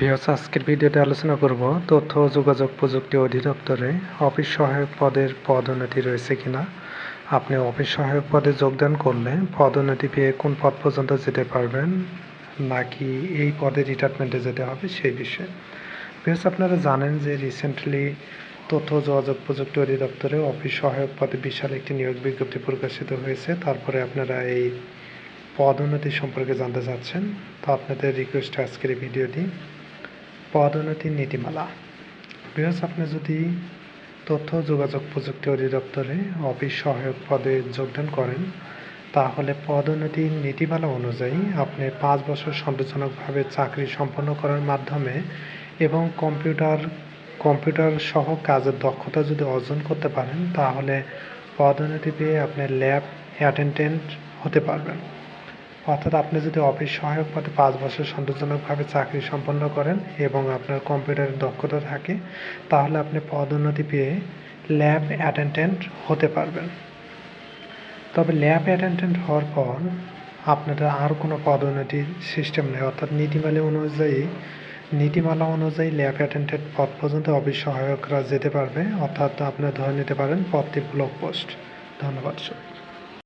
ভিওস আজকের ভিডিওতে আলোচনা করব তথ্য ও যোগাযোগ প্রযুক্তি অধিদপ্তরে অফিস সহায়ক পদের পদোন্নতি রয়েছে কিনা। আপনি অফিস সহায়ক পদে যোগদান করলে পদোন্নতি পেয়ে কোন পদ পর্যন্ত যেতে পারবেন, নাকি এই পদে রিটায়ারমেন্টে যেতে হবে সেই বিষয়ে। ভিওস আপনারা জানেন যে রিসেন্টলি তথ্য যোগাযোগ প্রযুক্তি অধিদপ্তরে অফিস সহায়ক পদে বিশাল একটি নিয়োগ বিজ্ঞপ্তি প্রকাশিত হয়েছে। তারপরে আপনারা এই পদোন্নতি সম্পর্কে জানতে চাচ্ছেন। তো আপনাদের রিকোয়েস্ট আজকের ভিডিওটি পদোন্নতির নীতিমালা। বিকজ আপনি যদি তথ্য যোগাযোগ প্রযুক্তি অধিদপ্তরে অফিস সহায়ক পদে যোগদান করেন, তাহলে পদোন্নতির নীতিমালা অনুযায়ী আপনি পাঁচ বছর সন্তোষজনকভাবে চাকরি সম্পন্ন করার মাধ্যমে এবং কম্পিউটার কম্পিউটার সহ কাজের দক্ষতা যদি অর্জন করতে পারেন, তাহলে পদোন্নতি পেয়ে আপনি ল্যাব অ্যাটেন্ডেন্ট হতে পারবেন। অর্থাৎ আপনি যদি অফিস সহায়ক পদে পাঁচ বছর সন্তোষজনকভাবে চাকরি সম্পন্ন করেন এবং আপনার কম্পিউটারের দক্ষতা থাকে, তাহলে আপনি পদোন্নতি পেয়ে ল্যাব অ্যাটেন্ডেন্ট হতে পারবেন। তবে ল্যাব অ্যাটেন্ডেন্ট হওয়ার পর আপনাদের আর কোনো পদোন্নতির সিস্টেম নেই। অর্থাৎ নীতিমালা অনুযায়ী নীতিমালা অনুযায়ী ল্যাব অ্যাটেন্ডেন্ট পদ পর্যন্ত অফিস সহায়করা যেতে পারবে। অর্থাৎ আপনারা ধরে নিতে পারেন পদটি ব্লক পোস্ট। ধন্যবাদ